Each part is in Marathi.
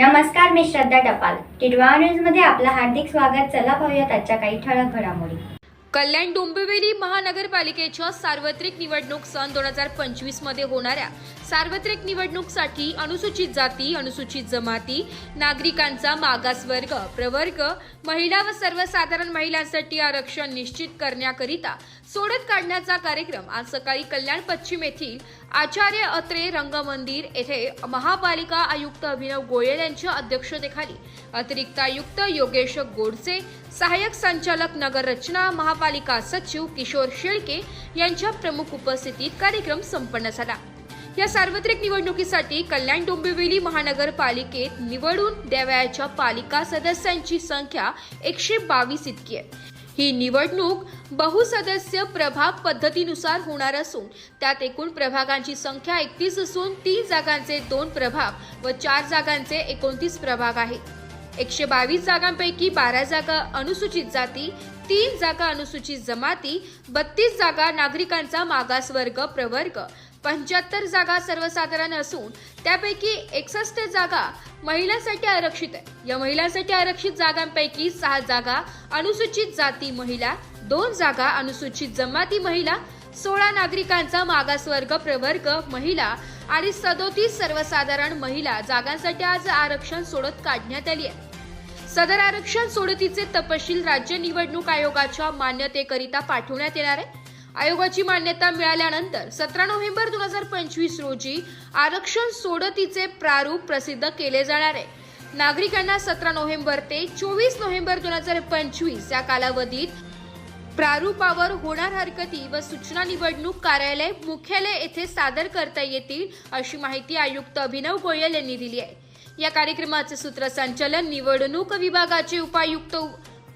नमस्कार मी श्रद्धा टपाल. टिडवा न्यूजमध्ये आपलं हार्दिक स्वागत. चला पाहूयात आजच्या काही ठळक घडामोडी. कल्याण डोंबिवली महानगरपालिकेच्या सार्वत्रिक निवडणूक सन दोन हजार पंचवीसमध्ये होणाऱ्या सार्वत्रिक निवडणूकसाठी अनुसूचित जाती अनुसूचित जमाती नागरिकांचा मागासवर्ग प्रवर्ग महिला व सर्वसाधारण महिलांसाठी आरक्षण निश्चित करण्याकरिता सोडत काढण्याचा कार्यक्रम आज सकाळी कल्याण पश्चिम येथील आचार्य अत्रे रंगमंदिर येथे महापालिका आयुक्त अभिनव गोयल यांच्या अध्यक्षतेखाली अतिरिक्त आयुक्त योगेश गोडसे सहाय्यक संचालक नगर रचना महापालिका सचिव किशोर शेळके यांच्या प्रमुख उपस्थितीत कार्यक्रम संपन्न झाला. या सार्वत्रिक निवडणुकीसाठी कल्याण डोंबिवली महानगरपालिकेत निवडून द्यावयाच्या पालिका सदस्यांची संख्या एकशे बावीस इतकी आहे. ही निवडणूक बहुसदस्य प्रभाग पद्धतीनुसार होणार असून त्यात एकूण प्रभागांची संख्या एकतीस असून तीन जागांचे दोन प्रभाग व चार जागांचे एकोणतीस प्रभाग आहेत. एकशे बावीस जागांपैकी बारा जागा अनुसूचित जाती तीन जागा अनुसूचित जमाती बत्तीस जागा नागरिकांचा मागासवर्ग प्रवर्ग पंच्याहत्तर जागा सर्वसाधारण असून त्यापैकी एकसष्ट जागा महिलांसाठी आरक्षित आहे. या महिलांसाठी आरक्षित जागांपैकी सहा जागा अनुसूचित जाती महिला दोन जागा अनुसूचित जमाती महिला सोळा नागरिकांचा मागासवर्ग प्रवर्ग महिला आणि सदोतीस सर्वसाधारण महिला जागांसाठी आज आरक्षण सोडत काढण्यात आली आहे. सदर आरक्षण सोडतीचे तपशील राज्य निवडणूक आयोगाच्या मान्यतेकरिता पाठवण्यात येणार आहे. आयोगाची मान्यता मिळाल्यानंतर सतरा नोव्हेंबर दोन हजार पंचवीस रोजी आरक्षण सोडतीचे प्रारूप प्रसिद्ध केले जाणार आहे. नागरिकांना सतरा नोव्हेंबर ते चोवीस नोव्हेंबर दोन हजार पंचवीस या कालावधीत प्रारूपावर होणार हरकती व सूचना निवडणूक कार्यालय मुख्यालय येथे सादर करता येतील अशी माहिती आयुक्त अभिनव गोयल यांनी दिली आहे. या कार्यक्रमाचे सूत्रसंचालन निवडणूक विभागाचे उपायुक्त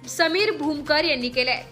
समीर भूमकर यांनी केले आहे